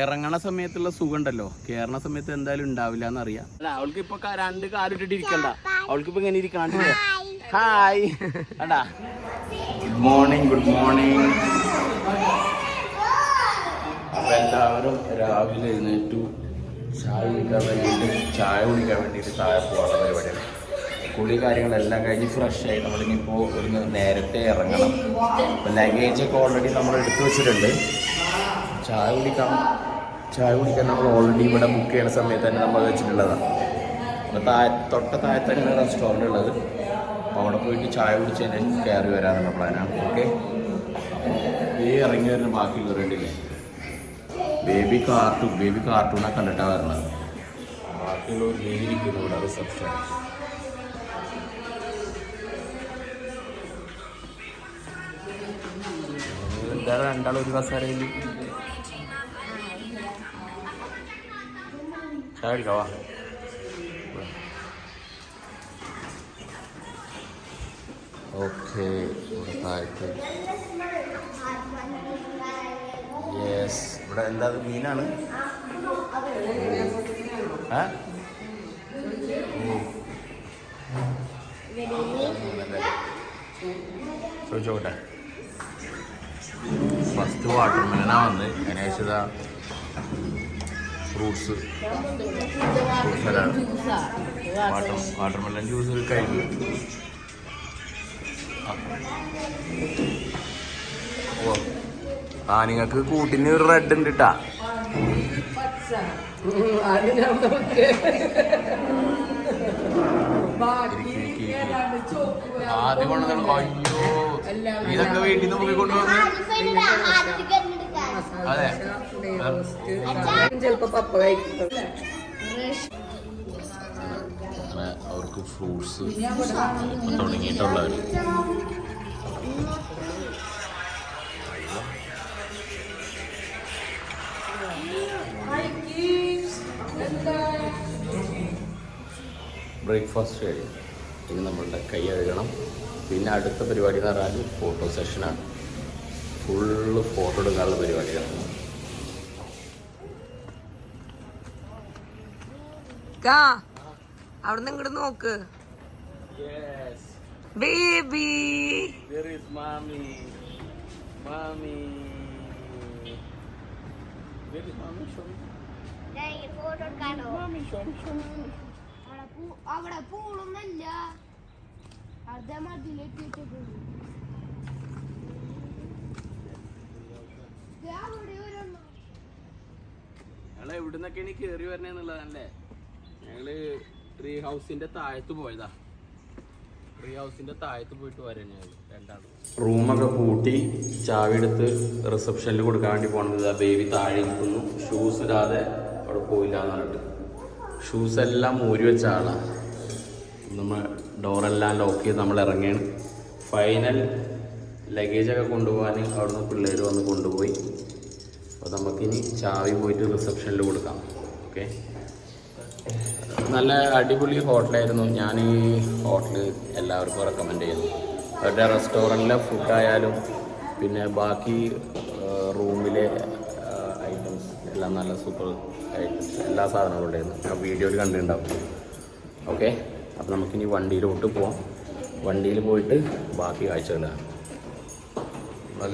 ഇറങ്ങണ സമയത്തുള്ള സുഖം ഉണ്ടല്ലോ കേറണ സമയത്ത് എന്തായാലും ഉണ്ടാവില്ല എന്നറിയാം അല്ല അവൾക്ക് ഇപ്പൊ രണ്ട് കാലിട്ടിട്ട് ഇരിക്കണ്ട. അവൾക്ക് ഇപ്പൊ ഇങ്ങനെ ഇരിക്കാണ്ട് ഹായ്. അടാ ഗുഡ് മോർണിംഗ് ഗുഡ് മോർണിംഗ് അപ്പൊ എല്ലാവരും രാവിലെ എഴുന്നേറ്റു. ചായ കുടിക്കാൻ വേണ്ടിയിട്ട് ചായ കുടിക്കാൻ വേണ്ടിയിട്ട് താഴെ പോകാനുള്ള പരിപാടിയാണ് കുളി കാര്യങ്ങളെല്ലാം കഴിഞ്ഞ് ഫ്രഷ് ആയി. നമ്മളിനിപ്പോൾ ഒരു നേരത്തെ ഇറങ്ങണം. ലഗേജ് ഒക്കെ ഓൾറെഡി നമ്മൾ എടുത്തു വെച്ചിട്ടുണ്ട്. ചായ കുടിക്കാം. ചായ കുടിക്കാൻ നമ്മൾ ഓൾറെഡി ഇവിടെ ബുക്ക് ചെയ്യുന്ന സമയത്ത് തന്നെ നമ്മൾ വെച്ചിട്ടുള്ളതാണ് താഴെ തൊട്ട താഴെ തന്നെയാണ് റെസ്റ്റോറന്റ് ഉള്ളത്. അപ്പോൾ അവിടെ പോയിട്ട് ചായ കുടിച്ചതിന് കയറി വരാനുള്ള പ്ലാനാണ് ഓക്കെ ഈ ഇറങ്ങി വരുന്ന ബാക്കി ബാക്കിയുള്ളവരുണ്ടില്ലേ ബേബി കാർട്ടൂൺ ബേബി കാർട്ടൂണാണ് കണ്ടിട്ടാണ് വരണത്. ബാക്കിയുള്ളവർ ഇവിടെ റിസപ്ഷൻ രണ്ടാളും ഒരു കസേരയിൽ ചായ കുടിക്കാവാ ഓക്കെ യെസ് ഇവിടെ എന്താ മീനാണ് ആ ചോദിച്ചോട്ടെ ഫസ്റ്റ് വാട്ടർ മെലനാ വന്ന് അതിനുശേഷം fruits. Fruit salad water water melon juice കഴിഞ്ഞു. ഓ. ആ നിങ്ങൾക്ക് കൂട്ടിന് ഒരു റെഡ് ഉണ്ട് കേട്ടാ ആദ്യം കൊണ്ടുവന്നു അയ്യോ. ഇതൊക്കെ വീട്ടിൽ നിന്ന് പോയി കൊണ്ടുവന്ന് ചിലപ്പോ പപ്പ കഴിക്കും. അങ്ങനെ അവർക്ക് ഫ്രൂട്ട്സ് തുടങ്ങിയിട്ടുള്ളവർ ബ്രേക്ക്ഫാസ്റ്റ് കഴിഞ്ഞു ഇനി നമ്മളുടെ കൈ കഴുകണം പിന്നെ അടുത്ത പരിപാടി എന്ന് പറഞ്ഞാൽ ഫോട്ടോ സെഷനാണ്. ഫുള്ള് ഫോട്ടോ എടുക്കാനുള്ള പരിപാടിയാണ്. അവിടുന്ന് ഇങ്ങോട്ട് നോക്ക്. ബേബി There is മതിലേക്ക് Mommy. ഞങ്ങൾ എവിടുന്നൊക്കെയാണ് ഈ കേറി വരണേന്നുള്ളതല്ലേ ഞങ്ങൾ ട്രീ ഹൗസിന്റെ താഴത്ത് പോയതാ. ട്രീ ഹൗസിന്റെ താഴത്ത് പോയിട്ട് വരാൻ ഞങ്ങൾ രണ്ടാളും. റൂമൊക്കെ പൂട്ടി ചാവി എടുത്ത് റിസപ്ഷനിൽ കൊടുക്കാൻ വേണ്ടി പോണത് ബേബി താഴെ ഇരിക്കുന്നു. ഷൂസ് ഇടാതെ അവിടെ പോയില്ല എന്ന് പറഞ്ഞിട്ട്. ഷൂസ് എല്ലാം ഊരി വെച്ച ആളാണ് നമ്മൾ ഡോറെല്ലാം ലോക്ക് ചെയ്ത് നമ്മൾ ഇറങ്ങിയാണ് ഫൈനൽ ലഗേജൊക്കെ കൊണ്ടുപോകാൻ അവിടുന്ന് പിള്ളേർ വന്ന് കൊണ്ടുപോയി. അപ്പോൾ നമുക്കിനി ചാവി പോയിട്ട് റിസപ്ഷനിൽ കൊടുക്കാം. ഓക്കെ നല്ല അടിപൊളി ഹോട്ടലായിരുന്നു ഞാൻ ഈ ഹോട്ടൽ എല്ലാവർക്കും റെക്കമെൻഡ് ചെയ്യുന്നു. അവരുടെ റെസ്റ്റോറന്റിലെ ഫുഡായാലും പിന്നെ ബാക്കി റൂമിലെ ഐറ്റംസ് എല്ലാം നല്ല സൂപ്പർ ഐറ്റംസ് എല്ലാ സാധനങ്ങളും ഉണ്ടായിരുന്നു ആ വീഡിയോയിൽ കണ്ടിട്ടുണ്ടാവും. ഓക്കെ അപ്പോൾ നമുക്കിനി വണ്ടിയിലോട്ട് പോവാം. വണ്ടിയിൽ പോയിട്ട് ബാക്കി കാഴ്ചകളാണ്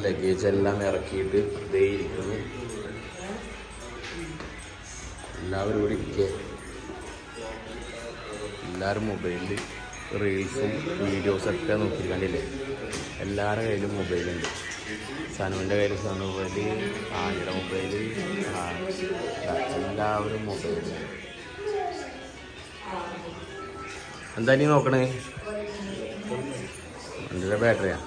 ലഗേജ് എല്ലാം ഇറക്കിയിട്ട് ദേ ഇരിക്കുന്നു. എല്ലാവരും ഇവിടെ ഇരിക്കുക എല്ലാവരും മൊബൈലിൽ റീൽസും വീഡിയോസൊക്കെ നോക്കിയിരിക്കണ്ടില്ലേ? എല്ലാവരുടെ കയ്യിലും മൊബൈലുണ്ട് സനുവിന്റെ കയ്യിൽ സനു മൊബൈൽ ആനിയുടെ മൊബൈൽ എല്ലാവരും മൊബൈൽ എന്താ നീ നോക്കണേ? എന്റെ ബാറ്ററിയാ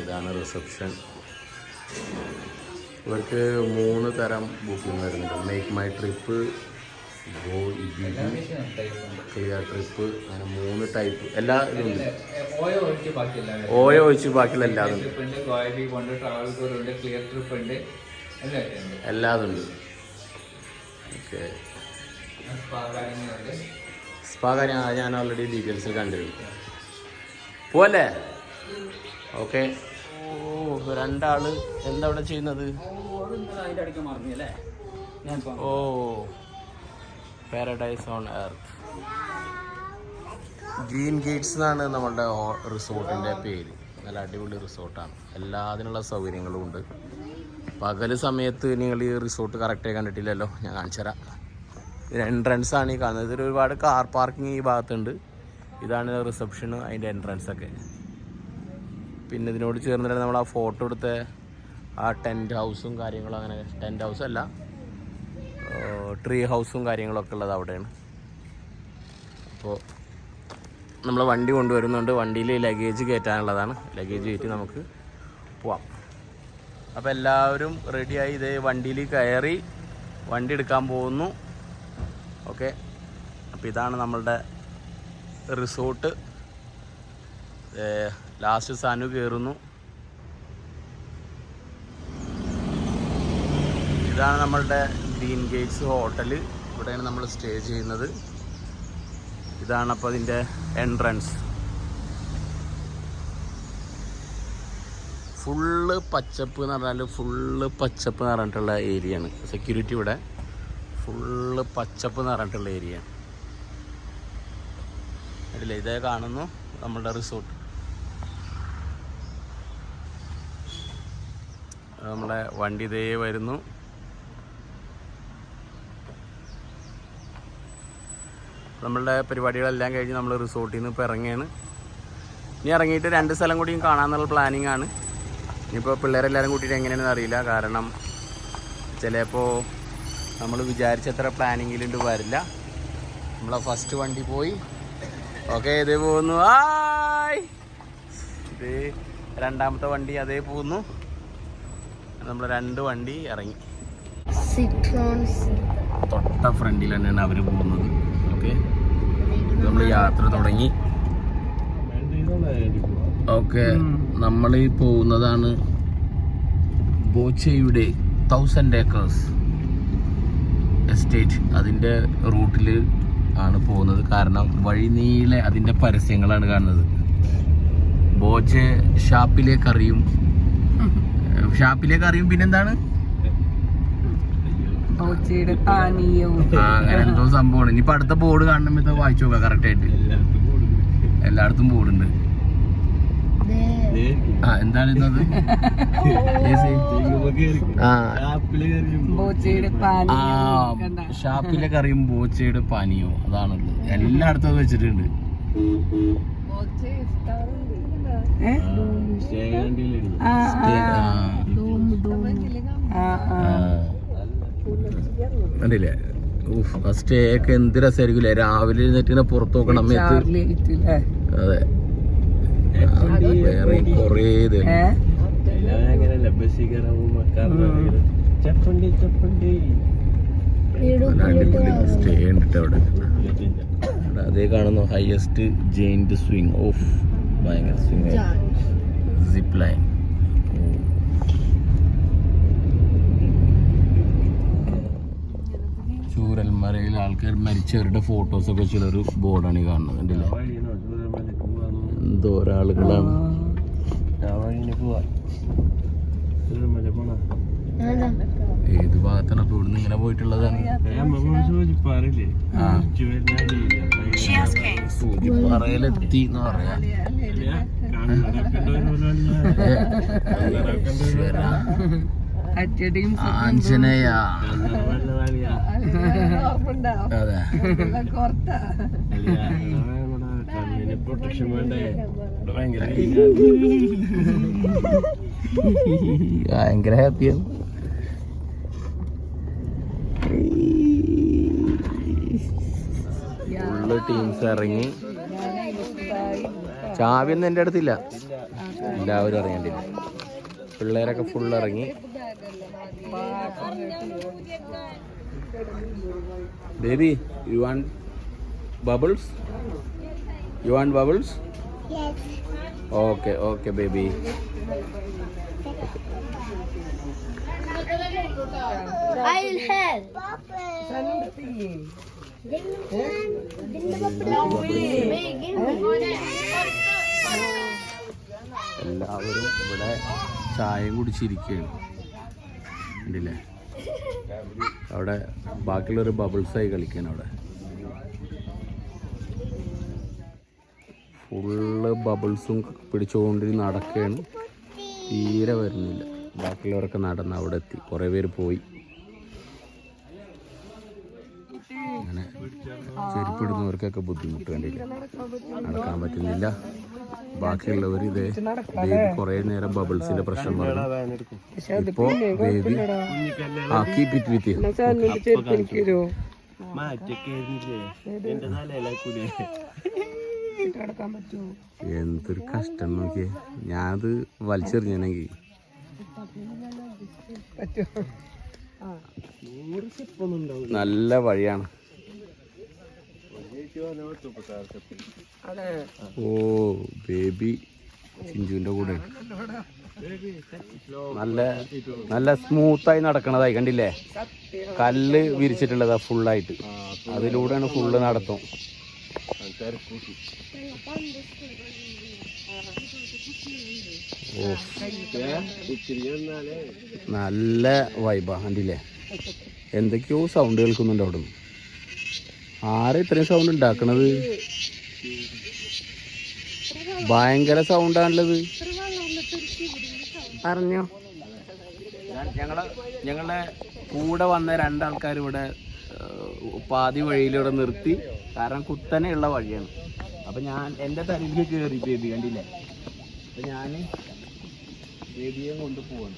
ഇതാണ് റിസപ്ഷൻ ഇവർക്ക് മൂന്ന് തരം ബുക്കിംഗ് വരുന്നുണ്ട്. Make my trip go clear trip അങ്ങനെ മൂന്ന് ടൈപ്പ് എല്ലാ ഇതും ഓയോ ഒഴിച്ച് ബാക്കിയുള്ള എല്ലാതും എല്ലാതും ഉണ്ട്. ഓക്കെ. സ്പാ കാര്യങ്ങൾ കാര്യം ഞാൻ ഓൾറെഡി ഡീറ്റെയിൽസ് കണ്ടിരുന്നു. പോവല്ലേ? ഓക്കെ. ഓ രണ്ടാൾ എന്താ ഇവിടെ ചെയ്യുന്നത്? ഓ paradise on earth green gates എന്നാണ് നമ്മളുടെ റിസോർട്ടിന്റെ പേര്. നല്ല അടിപൊളി റിസോർട്ടാണ്. എല്ലാത്തിനുള്ള സൗകര്യങ്ങളും ഉണ്ട്. പകൽ സമയത്ത് നിങ്ങൾ ഈ റിസോർട്ട് കറക്റ്റായി കണ്ടിട്ടില്ലല്ലോ. ഞാൻ കാണിച്ചു തരാം എൻട്രൻസ് ആണ് ഈ കാണുന്നത്. ഇതിൽ ഒരുപാട് കാർ പാർക്കിംഗ് ഈ ഭാഗത്തുണ്ട്. ഇതാണ് റിസപ്ഷന് അതിന്റെ എൻട്രൻസ് ഒക്കെ. പിന്നെ ഇതിനോട് ചേർന്നിട്ട് നമ്മൾ ആ ഫോട്ടോ എടുത്ത ആ ടെന്റ് ഹൗസും കാര്യങ്ങളും അങ്ങനെ. ടെന്റ് ഹൗസ് അല്ല ട്രീ ഹൗസും കാര്യങ്ങളൊക്കെ ഉള്ളത് അവിടെയാണ്. അപ്പോൾ നമ്മൾ വണ്ടി കൊണ്ടുവരുന്നുണ്ട്. വണ്ടിയിൽ ലഗേജ് കയറ്റാനുള്ളതാണ്. ലഗേജ് കയറ്റി നമുക്ക് പോവാം. അപ്പോൾ എല്ലാവരും റെഡിയായി ഇതേ വണ്ടിയിൽ കയറി വണ്ടി എടുക്കാൻ പോകുന്നു. ഓക്കെ അപ്പോൾ ഇതാണ് നമ്മളുടെ റിസോർട്ട്. ലാസ്റ്റ് സാനു കയറുന്നു ഇതാണ് നമ്മളുടെ ഗ്രീൻ ഗേറ്റ്സ് ഹോട്ടൽ. ഇവിടെയാണ് നമ്മൾ സ്റ്റേ ചെയ്യുന്നത്. ഇതാണ് അപ്പോൾ അതിന്റെ എൻട്രൻസ് ഫുള്ള് പച്ചപ്പ് എന്ന് പറഞ്ഞാൽ ഫുള്ള് പച്ചപ്പ് എന്ന് പറഞ്ഞിട്ടുള്ള ഏരിയയാണ് സെക്യൂരിറ്റി ഇവിടെ. ഫുള്ള് പച്ചപ്പ് എന്ന് പറഞ്ഞിട്ടുള്ള ഏരിയ അടില്ലേ ഇതേ കാണുന്നു നമ്മളുടെ റിസോർട്ട്. നമ്മളെ വണ്ടി ഇതേ വരുന്നു. നമ്മളുടെ പരിപാടികളെല്ലാം കഴിഞ്ഞ് നമ്മൾ റിസോർട്ടിൽ നിന്ന് ഇപ്പോൾ ഇറങ്ങിയാണ് ഇനി ഇറങ്ങിയിട്ട് രണ്ട് സ്ഥലം കൂടിയും കാണാമെന്നുള്ള പ്ലാനിങ് ആണ്. ഇനിയിപ്പോൾ പിള്ളേരെല്ലാവരും കൂട്ടിയിട്ട് എങ്ങനെയാണെന്ന് അറിയില്ല. കാരണം ചിലപ്പോൾ നമ്മൾ വിചാരിച്ചത്ര പ്ലാനിങ്ങിലുണ്ട് വരില്ല. നമ്മളെ ഫസ്റ്റ് വണ്ടി പോയി. ഓക്കെ ഇത് പോകുന്നു. ആയ്! ഇത് രണ്ടാമത്തെ വണ്ടി അതേ പോകുന്നു. നമ്മൾ രണ്ട് വണ്ടി ഇറങ്ങി. തൊട്ട ഫ്രണ്ടിൽ തന്നെയാണ് അവർ പോകുന്നത്. ഓക്കെ. നമ്മൾ യാത്ര തുടങ്ങി. ഓക്കെ നമ്മൾ ഈ പോകുന്നതാണ് ബോച്ചയുടെ തൗസൻഡ് ഏക്കേഴ്സ് എസ്റ്റേറ്റ് അതിന്റെ റൂട്ടിൽ ആണ് പോകുന്നത്. കാരണം വഴിനീളെ അതിന്റെ പരസ്യങ്ങളാണ് കാണുന്നത്. ബോജ് ഷാപ്പിലെ കറിയും ഷാപ്പിലെ കറിയും പിന്നെന്താണ്? അങ്ങനെ എന്തോ സംഭവമാണ്. ഇനിയിപ്പോ അടുത്ത ബോർഡ് കാണുമ്പോ വായിച്ചു നോക്കാം കറക്റ്റ് ആയിട്ട്. എല്ലായിടത്തും ബോർഡുണ്ട് ആ എന്താണ് ഇന്നത്? ഷാപ്പിലെ കറിയും ബോച്ചയുടെ പാനിയോ അതാണുള്ളത്. എല്ലായിടത്തും അത് വെച്ചിട്ടുണ്ട്. കണ്ടില്ലേ? സ്റ്റേ ഒക്കെ എന്ത് രസമായിരിക്കും രാവിലെ എഴുന്നേറ്റ് പുറത്ത് നോക്കണം? അതെ. വേറെ കൊറേ സ്റ്റേ ഉണ്ട് അവിടെ. അതേ കാണുന്നു. ഹയസ്റ്റ് ജെയിന്റ് സ്വിംഗ് ഓഫ് ഭയങ്കര സ്വിംഗ് സിപ്പ് ലൈൻ ചൂരൽമലയിൽ ആൾക്കാർ മരിച്ചവരുടെ ഫോട്ടോസ് ഒക്കെ ചിലർ ബോർഡാണ് ഈ കാണുന്നത്. കണ്ടില്ലേ? എന്തോ ഒരാളുകളാണ്. ഏത് ഭാഗത്താണ് അപ്പൊ ഇവിടുന്ന് ഇങ്ങനെ പോയിട്ടുള്ളതാണ്? സൂചിപ്പാറയിലെത്തി എന്ന് പറയാ. ആഞ്ജനേയ? അതെ? പ്രൊട്ടക്ഷൻ വേണ്ടേ ഭയങ്കര ഹാപ്പിയാണ് ഫുള്ള് ടീംസ് ഇറങ്ങി. ചാവിയൊന്നും എന്റെ അടുത്തില്ല. എല്ലാവരും ഇറങ്ങേണ്ടില്ല പിള്ളേരൊക്കെ ഫുൾ ഇറങ്ങി. Baby you want bubbles you Yes. Okay, okay, baby. Okay. I'll help. എല്ലാവരും ഇവിടെ ചായ കുടിച്ചിരിക്കുകയാണ് കണ്ടില്ലേ അവിടെ ബാക്കിയുള്ളൊരു ബബിൾസായി കളിക്കുകയാണ് അവിടെ ഫുള്ള് ബബിൾസും പിടിച്ചുകൊണ്ട് നടക്കുകയാണ് തീരെ വരുന്നില്ല. ബാക്കിയുള്ളവരൊക്കെ നടന്ന് അവിടെ എത്തി. കുറേ പേര് പോയി. അങ്ങനെ ചെരുപ്പിടുന്നവർക്കൊക്കെ ബുദ്ധിമുട്ട് കണ്ടില്ല? നടക്കാൻ പറ്റുന്നില്ല. ബാക്കിയുള്ളവർ ഇതേ ബേബി കുറേ നേരം ബബിൾസിന്റെ പ്രശ്നം പറഞ്ഞു. ഇപ്പോ ബേബി ആ കീപ് ഇറ്റ് വിത്ത് കിടക്കാൻ പറ്റുമോ? എന്തൊരു കഷ്ടം നോക്കിയേ. ഞാനത് വലിച്ചെറിഞ്ഞെങ്കിൽ നല്ല വഴിയാണ്. ഓ ബേബി ചിഞ്ചുവിന്റെ കൂടെ. നല്ല നല്ല സ്മൂത്തായി നടക്കണതായി കണ്ടില്ലേ? കല്ല് വിരിച്ചിട്ടുള്ളതാ ഫുള്ളായിട്ട് അതിലൂടെയാണ് ഫുള്ള് നടത്തും. ഓ നല്ല വൈബാ കണ്ടില്ലേ? എന്തൊക്കെയോ സൗണ്ട് കേൾക്കുന്നുണ്ട് അവിടെ നിന്ന് ആരാ ഇത്രയും സൗണ്ട് ഉണ്ടാക്കണത്? ഭയങ്കര സൗണ്ടാണുള്ളത് പറഞ്ഞോ. ഞങ്ങളെ ഞങ്ങളുടെ കൂടെ വന്ന രണ്ടാൾക്കാർ ഇവിടെ പാതി വഴിയിലൂടെ നിർത്തി. കാരണം കുത്തനെയുള്ള വഴിയാണ്. അപ്പൊ ഞാൻ എന്റെ തലയിൽ കയറി ബേബി കണ്ടില്ലേ? അപ്പൊ ഞാൻ ബേബിയെ കൊണ്ട് പോവാണ്.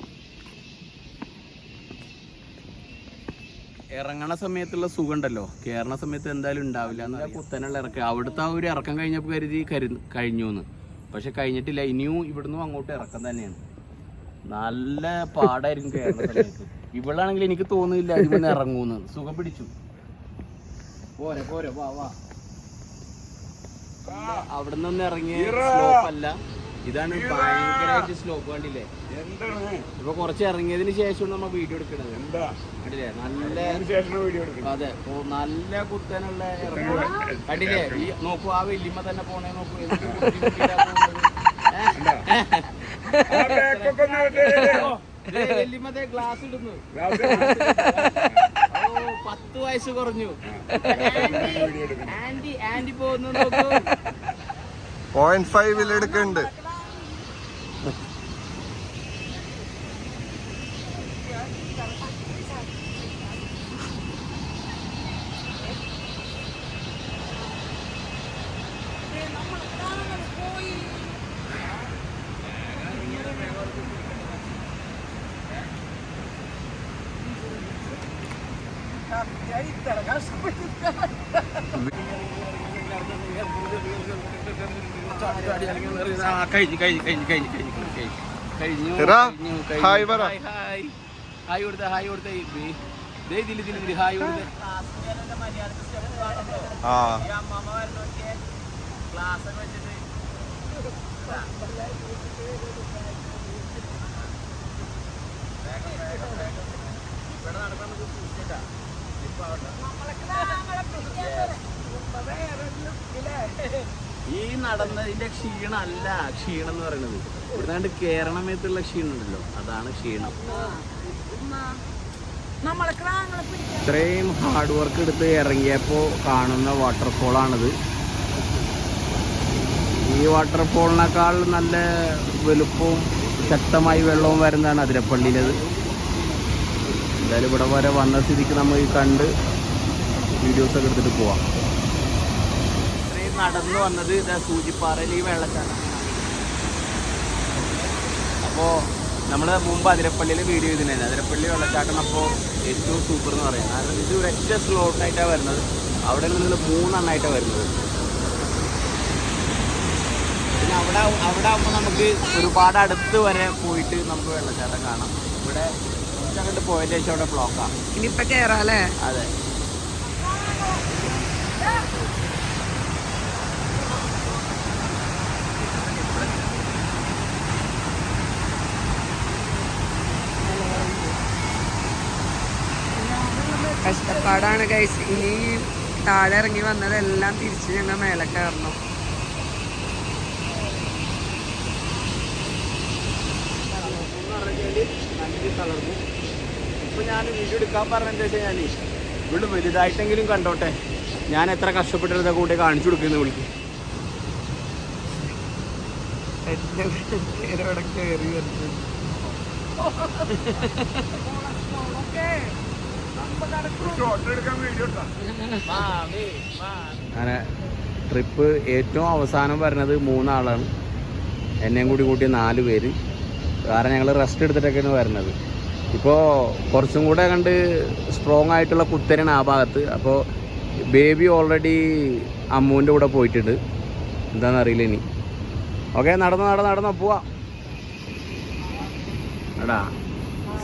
ഇറങ്ങണ സമയത്തുള്ള സുഖം ഉണ്ടല്ലോ കയറണ സമയത്ത് എന്തായാലും ഉണ്ടാവില്ല എന്നാ കുത്തനുള്ള ഇറക്കം. അവിടുത്തെ ആ ഒരു ഇറക്കം കഴിഞ്ഞപ്പോൾ കരുതി കരു കഴിഞ്ഞു എന്ന് പക്ഷെ കഴിഞ്ഞിട്ടില്ല. ഇനിയും ഇവിടുന്ന് അങ്ങോട്ട് ഇറക്കം തന്നെയാണ്. നല്ല പാടായിരിക്കും കയറുന്ന സമയത്ത്. ഇവളാണെങ്കിൽ എനിക്ക് തോന്നുന്നില്ല അതിന് ഇറങ്ങൂന്ന്. സുഖം പിടിച്ചു. പോരെ പോരെ വാ വാ. അവിടെ നിന്ന് ഇറങ്ങിയ സ്ലോപ്പ് അല്ല ഇതാണ് ഭയങ്കരമായിട്ട് സ്ലോപ്പ് കണ്ടില്ലേ? ഇപ്പൊ കുറച്ച് ഇറങ്ങിയതിന് ശേഷം നമ്മൾ വീഡിയോ എടുക്കണത്. കണ്ടില്ലേ? നല്ല അതെ നല്ല കുത്തനുള്ള കണ്ടില്ലേ? ഈ നോക്കൂ ആ വെല്ലിമ തന്നെ പോണേ നോക്കൂ. ദേ ഗ്ലാസ് ഇടുന്നു. പത്ത് വയസ്സ് കുറഞ്ഞു. ആന്റി ആന്റി പോകുന്നു നോക്കൂ. പോയിന്റ് ഫൈവിൽ എടുക്കുന്നുണ്ട് ആ, കഴിഞ്ഞു കഴിഞ്ഞു കഴിഞ്ഞു കഴിഞ്ഞു കഴിഞ്ഞു കഴിഞ്ഞു കഴിഞ്ഞു. ഹായ് പറ. Hi hi. ഹായ് കൊടുത്ത ഹായ് കൊടുത്ത ദേ ഇതിൽ ഇതിൽ ഇതിൽ ഹായ് കൊടുത്ത. ആ. ഇവിടെ നടക്കാൻ നമുക്ക് സൂക്ഷിച്ചിട്ടാ ഈ നടന്നതിന്റെ ക്ഷീണമല്ല. ക്ഷീണം എന്ന് പറയുന്നത് ഇവിടുന്നാണ്ട് കേരളമേത്തുള്ള ക്ഷീണം. ഉണ്ടല്ലോ അതാണ് ക്ഷീണം ഇത്രയും ഹാർഡ് വർക്ക് എടുത്ത് ഇറങ്ങിയപ്പോൾ കാണുന്ന വാട്ടർഫോളാണിത് ഈ വാട്ടർഫോളിനേക്കാൾ നല്ല വലുപ്പവും ശക്തമായി വെള്ളവും വരുന്നതാണ് അതിരപ്പള്ളിയിലത്. എന്തായാലും ഇവിടെ വരെ വന്ന സ്ഥിതിക്ക് നമ്മൾ ഈ കണ്ട് വീഡിയോസൊക്കെ എടുത്തിട്ട് പോവാം. നടന്നു വന്നത് ഇതാ സൂചിപ്പാറയിൽ ഈ വെള്ളച്ചാട്ടം. അപ്പോൾ നമ്മൾ മുമ്പ് അതിരപ്പള്ളിയിൽ വീഡിയോ ചെയ്തിട്ടുണ്ടായിരുന്നു അതിരപ്പള്ളി വെള്ളച്ചാട്ടം അപ്പോൾ ഏറ്റവും സൂപ്പർ എന്ന് പറയുന്നത്. കാരണം ഇത് ഒരൊറ്റ സ്ലോട്ടായിട്ടാണ് വരുന്നത്. അവിടെ നിന്ന് മൂന്നെണ്ണമായിട്ടാണ് വരുന്നത്. പിന്നെ അവിടെ അവിടെ ആകുമ്പോൾ നമുക്ക് ഒരുപാട് അടുത്ത് വരെ പോയിട്ട് നമുക്ക് വെള്ളച്ചാട്ടം കാണാം. ഇവിടെ അങ്ങോട്ട് പോയതിന് ശേഷം അവിടെ ബ്ലോക്കാണ് ഇനിയിപ്പോൾ കയറാം അല്ലേ? അതെ. കഷ്ടപ്പാടാണ് ഗൈസ് ഇനി താഴെ ഇറങ്ങി വന്നതെല്ലാം തിരിച്ച് ഞങ്ങൾ മേലെ കയറണം തളർന്നു ഇപ്പൊ ഞാൻ വീഡിയോ എടുക്കാൻ പറഞ്ഞെന്താ ഞാൻ ഇവിടെ വലുതായിട്ടെങ്കിലും കണ്ടോട്ടെ ഞാൻ എത്ര കഷ്ടപ്പെട്ടിരുന്ന കൂടെ കാണിച്ചു കൊടുക്കുന്നു വിളിക്കും എന്റെ പേരോടെ വരുന്നു അങ്ങനെ ട്രിപ്പ് ഏറ്റവും അവസാനം വരുന്നത് മൂന്നാളാണ്. എന്നെയും കൂടി കൂട്ടി നാല് പേര്. കാരണം ഞങ്ങൾ റെസ്റ്റ് എടുത്തിട്ടൊക്കെയാണ് വരുന്നത് ഇപ്പോൾ കുറച്ചും കൂടെ കണ്ട് സ്ട്രോങ് ആയിട്ടുള്ള കുത്തനാണ് ആ ഭാഗത്ത്. അപ്പോൾ ബേബി ഓൾറെഡി അമ്മുവിന്റെ കൂടെ പോയിട്ടുണ്ട്. എന്താണെന്ന് അറിയില്ല ഇനി. ഓക്കെ നടന്ന് നടന്ന് നടന്ന് പോവാ. എടാ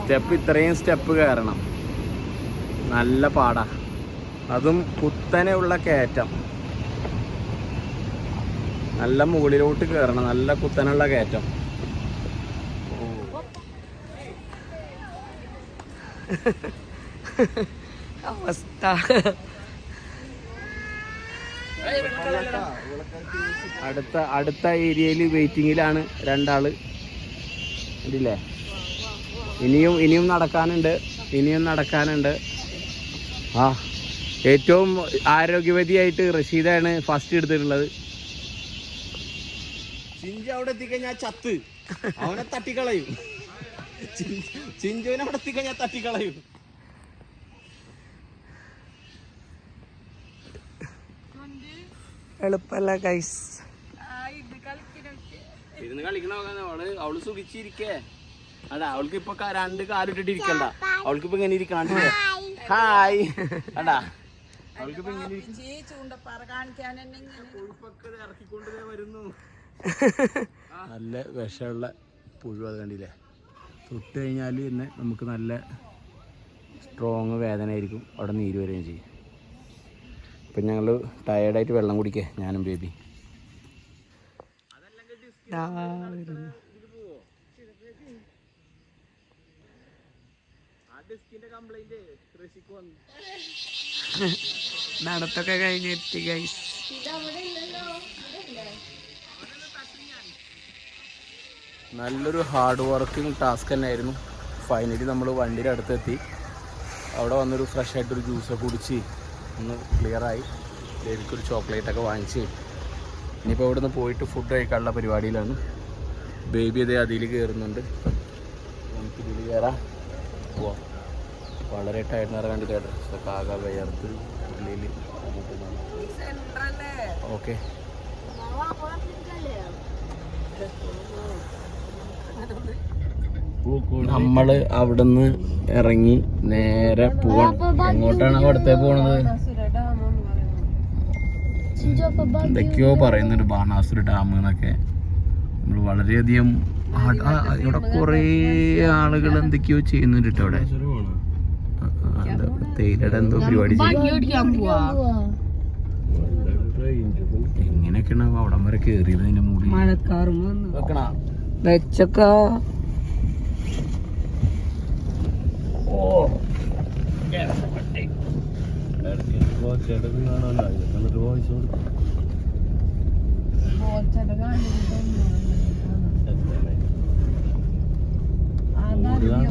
സ്റ്റെപ്പ് ഇത്രയും സ്റ്റെപ്പ് കയറണം നല്ല പാടാ. അതും കുത്തനെയുള്ള കയറ്റം. നല്ല മുകളിലോട്ട് കയറണം നല്ല കുത്തനുള്ള കയറ്റം. അവസ്ഥ. അടുത്ത അടുത്ത ഏരിയയിൽ വെയിറ്റിങ്ങിലാണ് രണ്ടാൾ. ഇല്ലേ? ഇനിയും ഇനിയും നടക്കാനുണ്ട്. ഇനിയും നടക്കാനുണ്ട്. ആ ഏറ്റവും ആരോഗ്യവതിയായിട്ട് റഷീദാണ് ഫസ്റ്റ് എടുത്തിട്ടുള്ളത്. ചിഞ്ചു അവിടെ എത്തിക്കഴിഞ്ഞാൽ ചത്ത്. അവനെ തട്ടിക്കളയും. ചിഞ്ചുവിനെ അവിടെ എത്തിക്കഴിഞ്ഞാൽ തട്ടിക്കളയും. എളുപ്പല്ല കൈസ് ഇരുന്ന് കളിക്കണ അവൾ അവൾ സുഖിച്ചിരിക്കേ. അടാ അവൾക്ക് ഇപ്പൊ രണ്ട് കാലിട്ടിട്ട് ഇരിക്കണ്ട അവൾക്ക് ഇപ്പൊ ഇങ്ങനെ ഇരിക്കണം ഹായ് അടാ അവൾക്ക് ഇപ്പൊ ഇങ്ങനെ വരുന്നു. നല്ല വിഷമുള്ള പുഴു അത് കണ്ടില്ലേ? തൊട്ട് കഴിഞ്ഞാൽ തന്നെ നമുക്ക് നല്ല സ്ട്രോങ് വേദന ആയിരിക്കും അവിടെ നീര് വരികയും ചെയ്യും. ഇപ്പം ഞങ്ങൾ ടയേർഡായിട്ട് വെള്ളം കുടിക്കേ ഞാനും ബേബി. നടത്തൊക്കെ കഴിഞ്ഞെത്തി ഗൈസ് നല്ലൊരു ഹാർഡ് വർക്കിംഗ് ടാസ്ക് തന്നെയായിരുന്നു. ഫൈനലി നമ്മൾ വണ്ടിയുടെ അടുത്തെത്തി. അവിടെ വന്നൊരു ഫ്രഷ് ആയിട്ടൊരു ജ്യൂസൊക്കെ കുടിച്ച് ഒന്ന് ക്ലിയറായി എനിക്കൊരു ചോക്ലേറ്റ് ഒക്കെ വാങ്ങിച്ച്. ഇനിയിപ്പോൾ ഇവിടുന്ന് പോയിട്ട് ഫുഡ് കഴിക്കാനുള്ള പരിപാടിയിലാണ്. ബേബി അതേ അതിൽ കയറുന്നുണ്ട് നമുക്ക് ഇതിൽ കയറാം പോവാം. വളരെ ടയർഡ് നിറ കണ്ടിട്ട് കാക വയർത്ത് ഓക്കെ നമ്മൾ അവിടുന്ന് ഇറങ്ങി നേരെ പോവാണ്. എങ്ങോട്ടാണ് അവിടത്തെ പോണത്? എന്തൊക്കെയോ പറയുന്നുണ്ട് ബാണാസുര ഡാം എന്നൊക്കെ. നമ്മൾ വളരെയധികം ഇവിടെ കുറേ ആളുകൾ എന്തൊക്കെയോ ചെയ്യുന്നുണ്ട് കേട്ടോ അവിടെ. തേയിലയുടെ എന്തോ പരിപാടി എങ്ങനെയൊക്കെയാണ് അവിടം വരെ കേറിയത് അതിന്റെ മഴക്കാറും വെക്കണ. വെച്ചൊക്ക.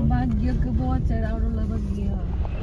ഭാഗ്യൊക്കെ പോച്ചട അവിടെ ഉള്ള ഭാഗ്യ.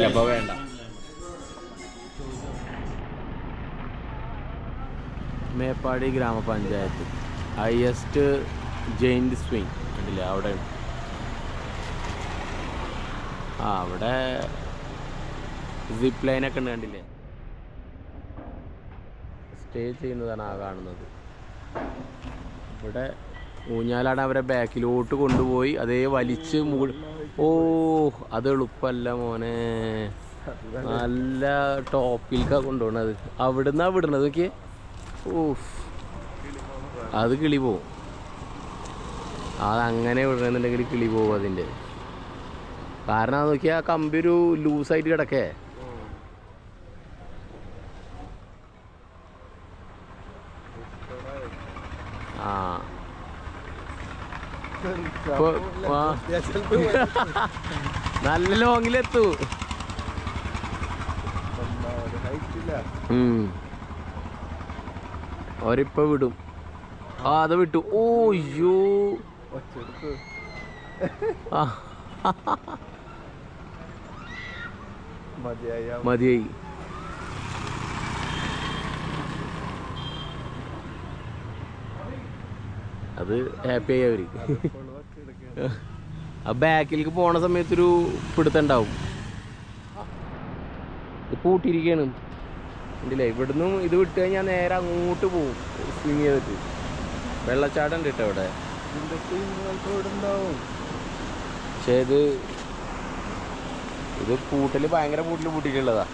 എടുത്തിട്ടില്ല അപ്പൊ വേണ്ട. മേപ്പാടി ഗ്രാമപഞ്ചായത്ത്. ഹയസ്റ്റ് ജെയിന്റ് സ്വിങ് കണ്ടില്ലേ? അവിടെ. ആ അവിടെ സിപ്പ് ലൈനൊക്കെ ഉണ്ട് കണ്ടില്ലേ? സ്റ്റേ ചെയ്യുന്നതാണ് ആ കാണുന്നത്. ഇവിടെ ഊഞ്ഞാലാണ് അവരെ ബാക്കിലോട്ട് കൊണ്ടുപോയി. അതേ വലിച്ച് മുകൾ ഓ അത് എളുപ്പമല്ല മോനെ. നല്ല ടോപ്പിലേക്കാണ് കൊണ്ടുപോകണത് അവിടുന്ന് വിടണത് നോക്കിയേ. ഓഫ് അത് കിളി പോവും. അതങ്ങനെ വിടണമെന്നുണ്ടെങ്കിൽ കിളി പോവും അതിന്റെ. കാരണം അത് നോക്കിയാൽ ആ കമ്പി ഒരു ലൂസായിട്ട് കിടക്കേ. ആ. നല്ല ലോങ്ങിലെത്തു. ഉം. അവരിപ്പോ വിടും. ആ അത് വിട്ടു. ഓ അയ്യോ. മതിയായി. മതിയായ. അത് ഹാപ്പി ആയി അവർ ആ ബാക്കിലേക്ക് പോണ സമയത്തൊരു പിടുത്തുണ്ടാവും പൂട്ടിയിരിക്കാണ് പൂട്ടിയിരിക്കുകയാണ് ഉണ്ടല്ലേ ഇവിടുന്ന് ഇത് വിട്ട് കഴിഞ്ഞാൽ നേരെ അങ്ങോട്ട് പോവും. സ്വിങ് ചെയ്തിട്ട്. വെള്ളച്ചാട്ടം ഉണ്ട് കേട്ടോ ഇവിടെ പക്ഷേ ഇത് ഇത് പൂട്ടൽ ഭയങ്കര പൂട്ടൽ പൂട്ടിയിട്ടുള്ളതാ.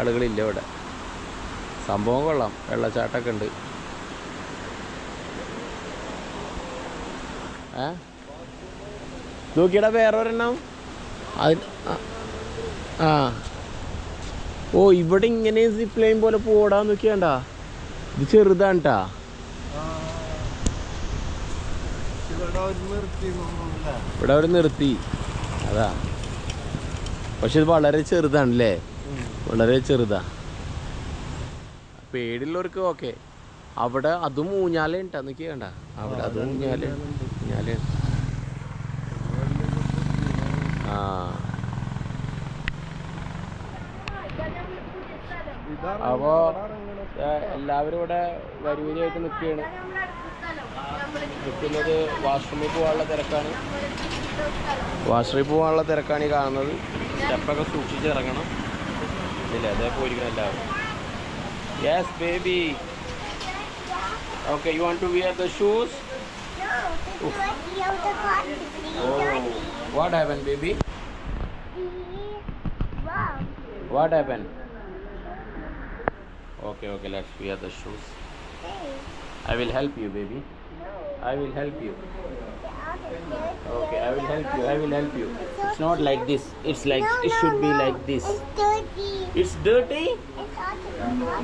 ആളുകളില്ല ഇവിടെ. സംഭവം കൊള്ളാം. വെള്ളച്ചാട്ടമൊക്കെ ഉണ്ട്. ഏ നോക്കിയടാ വേറൊരെണ്ണം. അതിന് ആ- ആ. ഓ ഇവിടെ ഇങ്ങനെ സിപ്പ് ലൈൻ പോലെ പോടാൻ നോക്കിയാണ്ട ഇത് ചെറുതാണ് ഇവിടെ അവർ നിർത്തി അതാ. പക്ഷെ ഇത് വളരെ ചെറുതാണല്ലേ? വളരെ ചെറുതാ. പേടിയുള്ളവർക്ക് ഓക്കെ. അവിടെ അതും ഊഞ്ഞാലേ ഉണ്ടാ നോക്കി കണ്ട? അവിടെ അതും ഊഞ്ഞാല. ഊഞ്ഞാല ആ. എല്ലാവരും ഇവിടെ വരിവരിയായിട്ട് നിൽക്കുകയാണ്. നിൽക്കുന്നത് വാഷ്റൂമിൽ പോകാനുള്ള തിരക്കാണ്. വാഷ്റൂമിൽ പോകാനുള്ള തിരക്കാണ് ഈ കാണുന്നത്. സ്റ്റെപ്പൊക്കെ സൂക്ഷിച്ച് ഇറങ്ങണം. ഇല്ല അതേ പോയിരിക്കണം എല്ലാവരും. Yes baby okay you want to wear the shoes Oh. What happened, baby? What happened? Okay, okay, let's wear the shoes. I will help you, baby. I will help you. Okay, I will help you. I will help you. It's not like this. It's like it should be like this. It's dirty.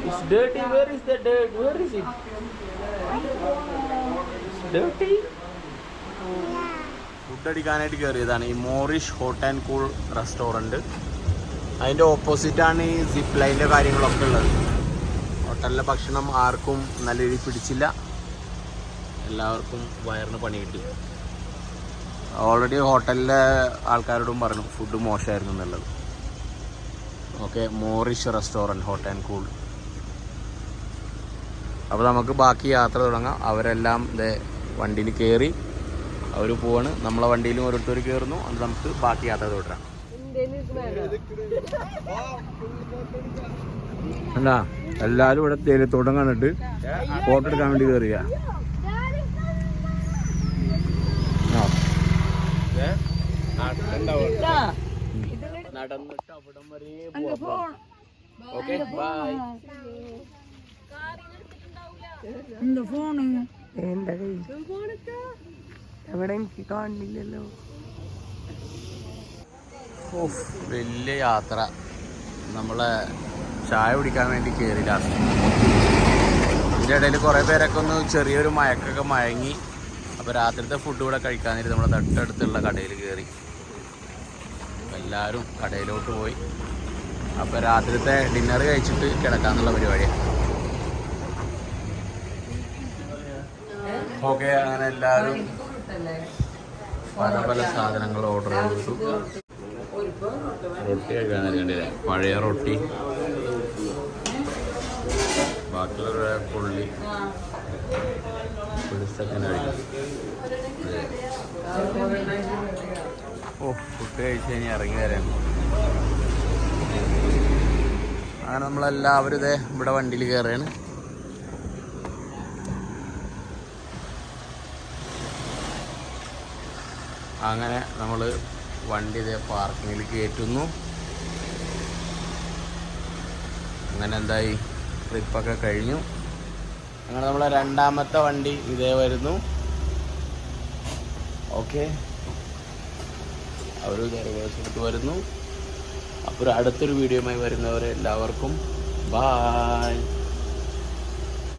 It's dirty. Where is the dirt? Where is it? It's dirty. Food അടിക്കാനായിട്ട് കയറിയതാണ് ഈ moreish hot and cool restaurant. അതിന്റെ ഓപ്പോസിറ്റാണ് ഈ zip ലൈന്റെ കാര്യങ്ങളൊക്കെ ഉള്ളത്. ഹോട്ടലിലെ ഭക്ഷണം ആർക്കും നല്ല രീതിയിൽ പിടിച്ചില്ല. എല്ലാവർക്കും വയറിന് പണി കിട്ടി. ഓൾറെഡി ഹോട്ടലിലെ ആൾക്കാരോടും പറഞ്ഞു ഫുഡ് മോശമായിരുന്നു എന്നുള്ളത്. Okay moreish restaurant hot and cool. അപ്പോൾ നമുക്ക് ബാക്കി യാത്ര തുടങ്ങാം. അവരെല്ലാം ഇതേ വണ്ടിയിൽ കയറി അവർ പോവാണ്. നമ്മളെ വണ്ടിയിലും ഓരോരുത്തർ കയറുന്നു അത് നമുക്ക് ബാക്കി യാത്ര തുടരാം അല്ല എല്ലാരും ഇവിടെ തേയിലത്തോട്ടം കണ്ടിട്ട് ഫോട്ടോ എടുക്കാൻ വേണ്ടി കയറിയ നടന്നിട്ട് അവിടം വരെ ഓക്കെ ബൈ എന്താ കൈ? എവിടെ എനിക്ക് കാണുന്നില്ലല്ലോ ഓഫ്, വലിയ യാത്ര. നമ്മളെ ചായ കുടിക്കാൻ വേണ്ടി കയറി ലാസ്റ്റ് ഇതിന്റെ ഇടയിൽ കുറേ പേരൊക്കെ ഒന്ന് ചെറിയൊരു മയക്കൊക്കെ മയങ്ങി. അപ്പോൾ രാത്രിത്തെ ഫുഡ് ഇവിടെ കഴിക്കാനിരുന്ന് നമ്മുടെ തട്ടടുത്തുള്ള കടയിൽ കയറി എല്ലാവരും കടയിലോട്ട് പോയി. അപ്പോൾ രാത്രിത്തെ ഡിന്നർ കഴിച്ചിട്ട് കിടക്കാന്നുള്ള പരിപാടിയാണ് ഓക്കെ അങ്ങനെ എല്ലാവരും പല പല സാധനങ്ങൾ ഓർഡർ ചെയ്തു. റൊട്ടി കഴിക്കാൻ പഴയ റൊട്ടി. ബാക്കിയുള്ള പുള്ളി. ഓ ഫുഡ് കഴിച്ച് കഴിഞ്ഞ് ഇറങ്ങി വരാൻ അങ്ങനെ നമ്മളെല്ലാവരും ഇതേ ഇവിടെ വണ്ടിയിൽ കയറുകയാണ്. അങ്ങനെ നമ്മൾ വണ്ടി ഇതേ പാർക്കിങ്ങിൽ കയറ്റുന്നു. അങ്ങനെ എന്തായി? ട്രിപ്പൊക്കെ കഴിഞ്ഞു. അങ്ങനെ നമ്മളെ രണ്ടാമത്തെ വണ്ടി ഇതേ വരുന്നു. ഓക്കെ. അവർ റിവേഴ്സ് വരുന്നു. അപ്പോൾ അടുത്തൊരു വീഡിയോയുമായി വരുന്നവരെ എല്ലാവർക്കും ബായ്.